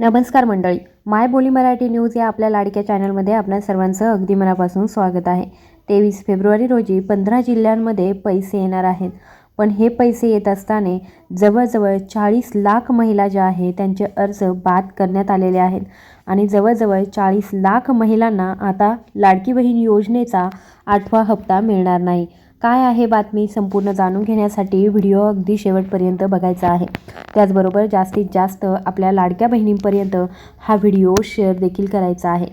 नमस्कार मंडळी. माय बोली मराठी न्यूज या आपल्या लाडक्या चॅनलमध्ये आपल्या सर्वांचं अगदी मनापासून स्वागत आहे. तेवीस फेब्रुवारी रोजी पंधरा जिल्ह्यांमध्ये पैसे येणार आहेत. पण हे पैसे येत असताना जवळजवळ चाळीस लाख महिला ज्या आहेत त्यांचे अर्ज बाद करण्यात आलेले आहेत. आणि जवळजवळ चाळीस लाख महिलांना आता लाडकी बहीण योजनेचा आठवा हप्ता मिळणार नाही. काय आहे बातमी संपूर्ण जाणून घेण्यासाठी व्हिडिओ अगदी शेवटपर्यंत बघायचा आहे. त्याचबरोबर जास्तीत जास्त आपल्या लाडक्या बहिणींपर्यंत हा व्हिडिओ शेअर देखील करायचा आहे.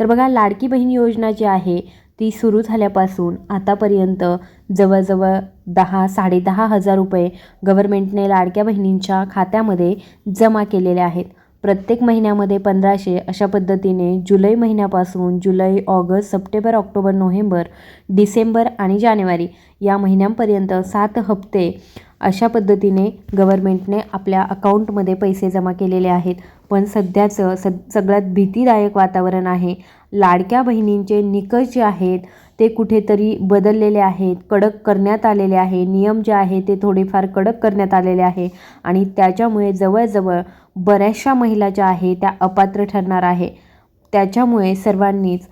तर बघा लाडकी बहीण योजना जी आहे ती सुरू झाल्यापासून आतापर्यंत जवळजवळ दहा साडेदहा हजार रुपये गव्हर्मेंटने लाडक्या बहिणींच्या खात्यामध्ये जमा केलेले आहेत. प्रत्येक महिन्यामध्ये पंधराशे अशा पद्धतीने जुलै महिन्यापासून जुलै August September October November December आणि जानेवारी या महिन्यांपर्यंत सात हप्ते अशा पद्धतीने गव्हर्मेंटने आपल्या अकाउंटमध्ये पैसे जमा केलेले आहेत. पण सध्याचं सग सगळ्यात भीतीदायक वातावरण आहे. लाडक्या बहिणींचे निकष जे आहेत ते कुठेतरी बदललेले आहेत कडक करण्यात आलेले आहे. नियम जे आहे ते थोडेफार कडक करण्यात आलेले आहे. आणि त्याच्यामुळे जवळजवळ बऱ्याचशा महिला ज्या आहे त्या अपात्र ठरणार आहे. त्याच्यामुळे सर्वांनीच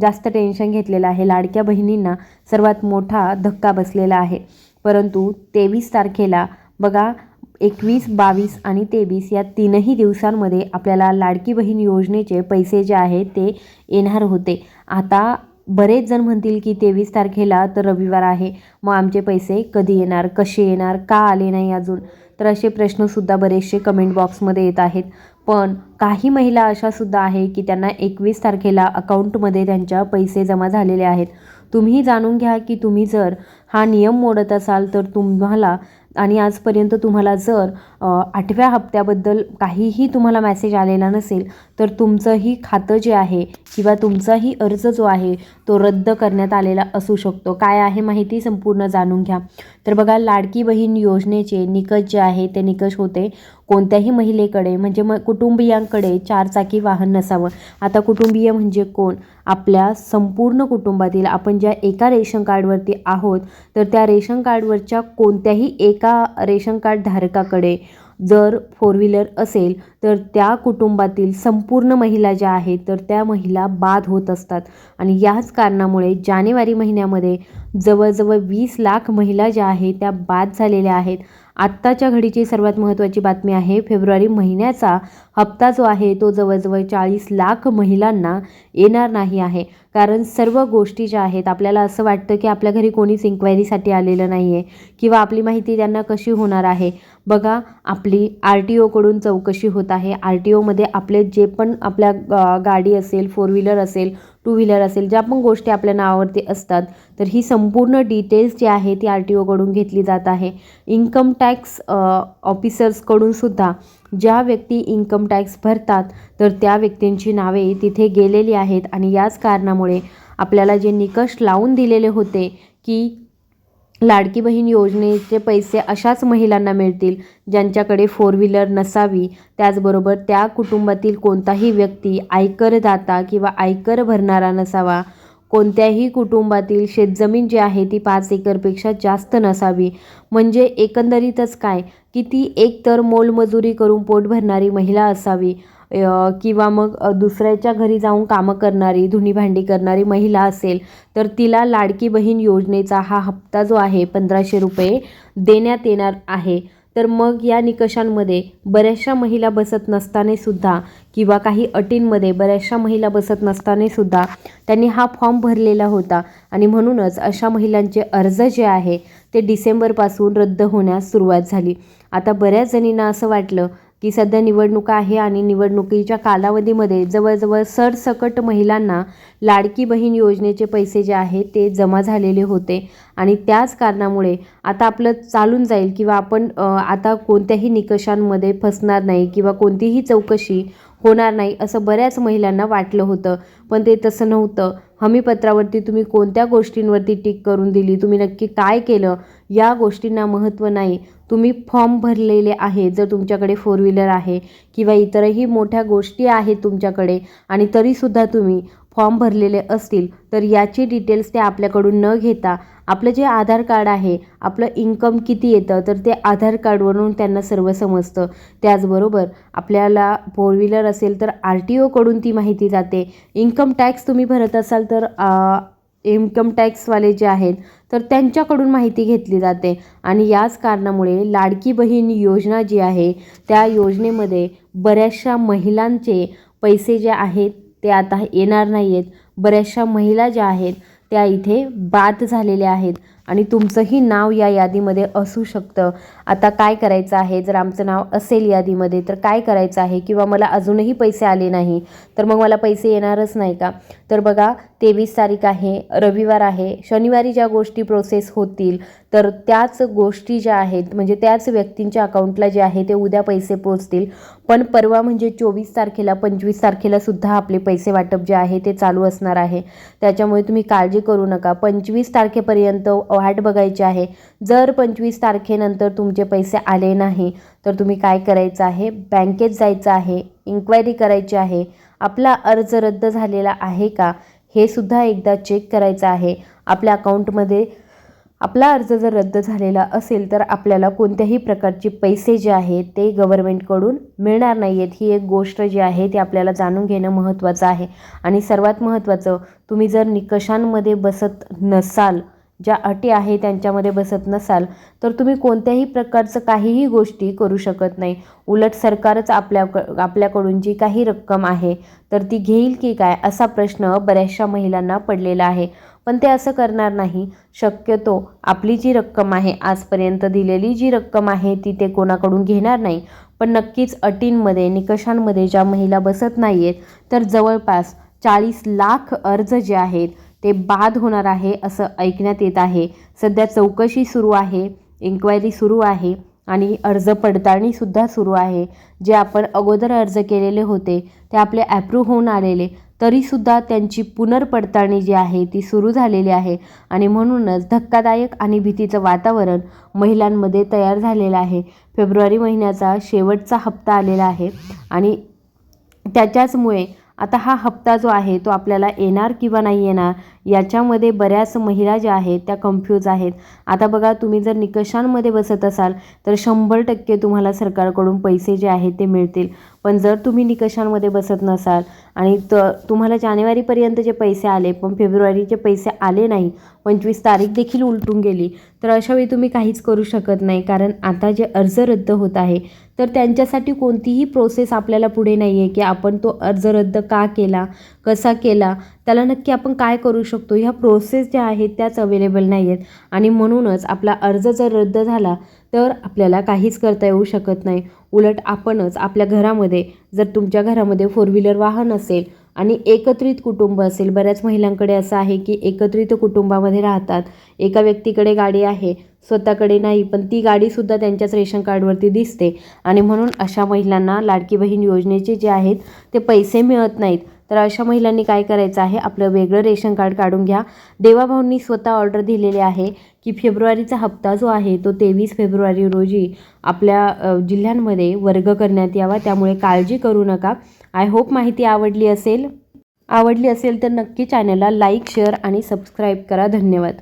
जास्त टेन्शन घेतलेलं आहे. लाडक्या बहिणींना सर्वात मोठा धक्का बसलेला आहे. परंतु तेवीस तारखेला बघा एकवीस बावीस आणि तेवीस या तीनही दिवसांमध्ये आपल्याला लाडकी बहीण योजनेचे पैसे जे आहेत ते येणार होते. आता बरेच जण म्हणतील की तेवीस तारखेला तर रविवार आहे. मग आमचे पैसे कधी येणार कसे येणार का आले नाही अजून? तर असे प्रश्नसुद्धा बरेचसे कमेंट बॉक्समध्ये येत आहेत. पण काही महिला अशासुद्धा आहे की त्यांना एकवीस तारखेला अकाउंटमध्ये त्यांच्या पैसे जमा झालेले आहेत. तुम्ही जाणून घ्या की तुम्ही जर हा नियम मोडत असाल तर तुम्हाला आणि आजपर्यंत तुम्हाला जर आठव्या हप्त्याबद्दल काहीही तुम्हाला मॅसेज आलेला नसेल तर तुमचंही खातं जे आहे किंवा तुमचाही अर्ज जो आहे तो रद्द करण्यात आलेला असू शकतो. काय आहे माहिती संपूर्ण जाणून घ्या. तर बघा लाडकी बहीण योजनेचे निकष जे आहे ते निकष होते कोणत्याही महिलेकडे म्हणजे मग कुटुंबियांकडे चारचाकी वाहन नसावं. आता कुटुंबीय म्हणजे कोण? आपल्या संपूर्ण कुटुंबातील आपण ज्या एका रेशन कार्डवरती आहोत तर त्या रेशन कार्डवरच्या कोणत्याही एका रेशन कार्ड धारकाकडे जर फोर व्हीलर असेल तर त्या कुटुंबातील संपूर्ण महिला ज्या आहेत तर त्या महिला बाद होत असतात. आणि याच कारणामुळे जानेवारी महिन्यामध्ये जवळजवळ वीस लाख महिला ज्या आहेत त्या बाद झालेल्या आहेत. आत्ताच्या घडीची सर्वात महत्त्वाची बातमी आहे फेब्रुवारी महिन्याचा हप्ता जो आहे तो जवळजवळ चाळीस लाख महिलांना येणार नाही आहे. कारण सर्व गोष्टी ज्या आहेत आपल्याला असं वाटतं की आपल्या घरी कोणीच इन्क्वायरीसाठी आलेलं नाही आहे किंवा आपली माहिती त्यांना कशी होणार आहे. बघा आपली आर टी ओकडून चौकशी होत आहे. आर टी ओमध्ये आपले जे पण आपल्या गाडी असेल फोर व्हीलर असेल टू व्हीलर असेल ज्या पण गोष्टी आपल्या नावावरती असतात तर ही संपूर्ण डिटेल्स जी आहे ती आर टी ओकडून घेतली जात आहे. इन्कम टॅक्स ऑफिसर्सकडून सुद्धा ज्या व्यक्ती इन्कम टॅक्स भरतात तर त्या व्यक्तींची नावे तिथे गेलेली आहेत. आणि याच कारणामुळे आपल्याला जे निकष लावून दिलेले होते की लाडकी बहीण योजनेचे पैसे अशाच महिलांना मिळतील ज्यांच्याकडे फोर व्हीलर नसावी. त्याचबरोबर त्या कुटुंबातील कोणताही व्यक्ती आयकरदाता किंवा आयकर भरणारा नसावा. कोणत्याही कुटुंबातील शेतजमीन जी आहे ती पाच एकरपेक्षा जास्त नसावी. म्हणजे एकंदरीतच काय? की ती एकतर मोलमजुरी करून पोट भरणारी महिला असावी. किंवा मग दुसऱ्याच्या घरी जाऊन कामं करणारी धुणी भांडी करणारी महिला असेल तर तिला लाडकी बहीण योजनेचा हा हप्ता जो आहे पंधराशे रुपये देण्यात येणार आहे. तर मग या निकषांमध्ये बऱ्याचशा महिला बसत नसतानासुद्धा किंवा काही अटींमध्ये बऱ्याचशा महिला बसत नसताना सुद्धा त्यांनी हा फॉर्म भरलेला होता. आणि म्हणूनच अशा महिलांचे अर्ज जे आहे ते डिसेंबरपासून रद्द होण्यास सुरुवात झाली. आता बऱ्याच जणींना असं वाटलं की सध्या निवडणुका आहे आणि निवडणुकीच्या कालावधीमध्ये जवळजवळ सरसकट महिलांना लाडकी बहीण योजनेचे पैसे जे आहे ते जमा झालेले होते. आणि त्याच कारणामुळे आता आपलं चालून जाईल किंवा आपण आता कोणत्याही निकषांमध्ये फसणार नाही किंवा कोणतीही चौकशी होणार नाही असं बऱ्याच महिलांना वाटलं होतं. पण ते तसं नव्हतं. हमीपत्रावरती तुम्ही कोणत्या गोष्टींवरती टिक करून दिली? तुम्ही नक्की काय केलं? या गोष्टींना महत्त्व नाही. तुम्ही फॉर्म भरलेले आहे जर तुमच्याकडे फोर व्हीलर आहे किंवा इतरही मोठ्या गोष्टी आहेत तुमच्याकडे आणि तरीसुद्धा तुम्ही फॉर्म भरलेले असतील तर याची डिटेल्स ते आपल्याकडून न घेता आपलं जे आधार कार्ड आहे आपलं इन्कम किती येतं तर ते आधार कार्डवरून त्यांना सर्व समजतं. त्याचबरोबर आपल्याला फोर व्हीलर असेल तर आर टी ओकडून ती माहिती जाते. इन्कम टॅक्स तुम्ही भरत असाल तर तर इन्कम टॅक्सवाले जे आहेत तर त्यांच्याकडून माहिती घेतली जाते. आणि याच कारणामुळे लाडकी बहीण योजना जी आहे त्या योजनेमध्ये बऱ्याचशा महिलांचे पैसे जे आहेत ते आता येणार नाही आहेत बऱ्याचशा महिला ज्या आहेत त्या इथे बाद झालेल्या आहेत. आणि तुमचंही नाव या यादीमध्ये असू शकतं. आता काय करायचं आहे? जर आमचं नाव असेल यादीमध्ये तर काय करायचं आहे? किंवा मला अजूनही पैसे आले नाही तर मग मला पैसे येणारच नाही का? तर बघा तेवीस तारीख आहे रविवार आहे. शनिवारी ज्या गोष्टी प्रोसेस होतील तर त्याच गोष्टी ज्या आहेत म्हणजे त्याच व्यक्तींच्या अकाउंटला जे आहे ते उद्या पैसे पोचतील. पण परवा म्हणजे चोवीस तारखेला पंचवीस तारखेला सुद्धा आपले पैसे वाटप जे आहे ते चालू असणार आहे. त्याच्यामुळे तुम्ही काळजी करू नका. पंचवीस तारखेपर्यंत वाट बघायची आहे. जर पंचवीस तारखेनंतर तुमचे पैसे आले नाही तर तुम्ही काय करायचं आहे? बँकेत जायचं आहे इन्क्वायरी करायची आहे. आपला अर्ज रद्द झालेला आहे का? हे सुद्धा एकदा चेक करायचं आहे. आपल्या अकाउंटमध्ये आपला अर्ज जर रद्द झालेला असेल तर आपल्याला कोणत्याही प्रकारचे पैसे जे आहेत ते गव्हर्मेंटकडून मिळणार नाही आहेत ही एक गोष्ट जी आहे ती आपल्याला जाणून घेणं महत्त्वाचं आहे. आणि सर्वात महत्त्वाचं तुम्ही जर निकषांमध्ये बसत नसाल ज्या अटी आहे त्यांच्यामध्ये बसत नसाल तर तुम्ही कोणत्याही प्रकारचं काहीही गोष्टी करू शकत नाही. उलट सरकारच आपल्या आपल्याकडून जी काही रक्कम आहे तर ती घेईल की काय असा प्रश्न बऱ्याचशा महिलांना पडलेला आहे. पण ते असं करणार नाही. शक्यतो आपली जी रक्कम आहे आजपर्यंत दिलेली जी रक्कम आहे ती ते कोणाकडून घेणार नाही. पण नक्कीच अटींमध्ये निकषांमध्ये ज्या महिला बसत नाही आहेत तर जवळपास चाळीस लाख अर्ज जे आहेत ते बाद होणार आहे असं ऐकण्यात येत आहे. सध्या चौकशी सुरू आहे इन्क्वायरी सुरू आहे आणि अर्ज पडताळणीसुद्धा सुरू आहे. जे आपण अगोदर अर्ज केलेले होते ते आपले ॲप्रूव्ह होऊन आलेले तरीसुद्धा त्यांची पुनर्पडताळणी जी आहे ती सुरू झालेली आहे आणि म्हणूनच धक्कादायक आणि भीतीचं वातावरण महिलांमध्ये तयार झालेलं आहे. फेब्रुवारी महिन्याचा शेवटचा हप्ता आलेला आहे आणि त्याच्याचमुळे आता हा हप्ता जो आहे तो आपल्याला येणार किंवा नाही येणार याच्यामध्ये बऱ्याच महिला ज्या आहेत त्या कन्फ्यूज आहेत. आता बघा तुम्ही जर निकषांमध्ये बसत असाल तर शंभर टक्के तुम्हाला सरकारकडून पैसे जे आहेत ते मिळतील. पण जर तुम्ही निकषांमध्ये बसत नसाल आणि त तुम्हाला जानेवारीपर्यंत जे पैसे आले पण फेब्रुवारीचे पैसे आले नाही पंचवीस तारीख देखील उलटून गेली तर अशावेळी तुम्ही काहीच करू शकत नाही. कारण आता जे अर्ज रद्द होत आहे तर त्यांच्यासाठी कोणतीही प्रोसेस आपल्याला पुढे नाही आहे की आपण तो अर्ज रद्द का केला कसा केला त्याला नक्की आपण काय करू शकतो? ह्या प्रोसेस ज्या आहेत त्याच अवेलेबल नाही आहेत आणि म्हणूनच आपला अर्ज जर रद्द झाला तर आपल्याला काहीच करता येऊ शकत नाही. उलट आपणच आपल्या घरामध्ये जर तुमच्या घरामध्ये फोर व्हीलर वाहन असेल आणि एकत्रित कुटुंब असेल बऱ्याच महिलांकडे असं आहे की एकत्रित कुटुंबामध्ये राहतात. एका व्यक्तीकडे गाडी आहे स्वतःकडे नाही पण ती गाडीसुद्धा त्यांच्याच रेशन कार्डवरती दिसते. आणि म्हणून अशा महिलांना लाडकी बहीण योजनेचे जे आहेत ते पैसे मिळत नाहीत. तर अशा महिलांनी काय करायचं आहे? आपलं वेगळं रेशन कार्ड काढून घ्या. देवाभाऊंनी स्वतः ऑर्डर दिलेली आहे की फेब्रुवारीचा हप्ता जो आहे तो तेवीस फेब्रुवारी रोजी आपल्या जिल्ह्यांमध्ये वर्ग करण्यात यावा. त्यामुळे काळजी करू नका. आय होप माहिती आवडली असेल. आवडली असेल तर नक्की चॅनलला लाईक शेअर आणि सबस्क्राईब करा. धन्यवाद.